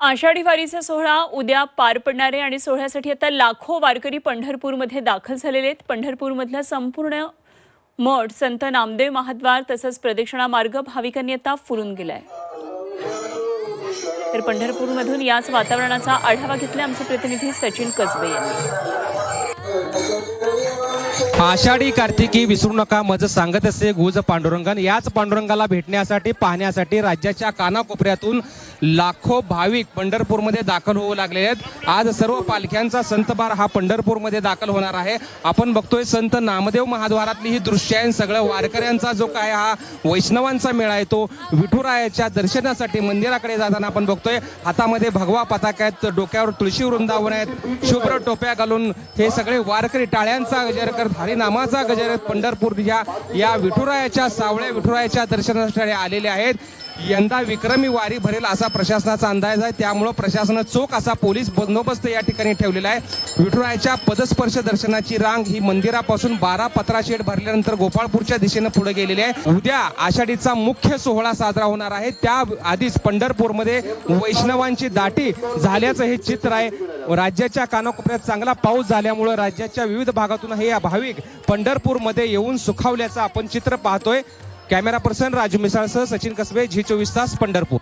आषाढी वारीचा सोहळा उद्या पार पडणार आहे आणि सोहळ्यासाठी आता लाखो वारकरी पंढरपूरमध्ये दाखल झालेले आहेत. पंढरपूरमधला संपूर्ण मठ संत नामदेव महाद्वार तसंच प्रदक्षिणा मार्ग भाविकांनी आता फुलून गेलाय. तर पंढरपूरमधून याच वातावरणाचा आढावा घेतला आमचे प्रतिनिधी सचिन कसबे यांनी. आषाढी कार्तिकी विसरू नका मज सांगत असे गुज पांडुरंगन. याच पांडुरंगाला भेटण्यासाठी पाहण्यासाठी राज्याच्या कानाकोपऱ्यातून लाखो भाविक पंढरपूरमध्ये दाखल होऊ लागले आहेत. आज सर्व पालख्यांचा संतबार हा पंढरपूरमध्ये दाखल होणार आहे. आपण बघतोय संत नामदेव महाद्वारातली ही दृश्य आहे सगळं वारकऱ्यांचा जो काय हा वैष्णवांचा मेळा आहे तो विठुरायाच्या दर्शनासाठी मंदिराकडे जाताना आपण बघतोय. हातामध्ये भगवा पताका आहेत डोक्यावर तुळशी वृंदावन आहेत शुभ्र टोप्या घालून हे सगळे वारकरी टाळ्यांचा गजर करत हरिनामाचा गजरत पंढरपूर या या विठुरायाच्या सावळ्या विठुरायाच्या दर्शनासाठी आलेले आहेत. यंदा विक्रमी वारी भरेल असा प्रशासनाचा अंदाज आहे. त्यामुळं प्रशासनानं चोख असा पोलीस बंदोबस्त या ठिकाणी ठेवलेला आहे. विठुरायाच्या पदस्पर्श दर्शनाची रांग ही मंदिरापासून बारा पत्रा शेड भरल्यानंतर गोपाळपूरच्या दिशेनं पुढे गेलेली आहे. उद्या आषाढीचा मुख्य सोहळा साजरा होणार आहे. त्या आधीच पंढरपूरमध्ये वैष्णवांची दाटी झाल्याचं हे चित्र आहे. राज्याच्या कानाकोपऱ्यात चांगला पाऊस झाल्यामुळं राज्याच्या विविध भागातून हे या भाविक पंढरपूरमध्ये येऊन सुखावल्याचं आपण चित्र पाहतोय. कॅमेरा पर्सन राजू मिसाळसह सचिन कसबे झी चोवीस तास पंढरपूर.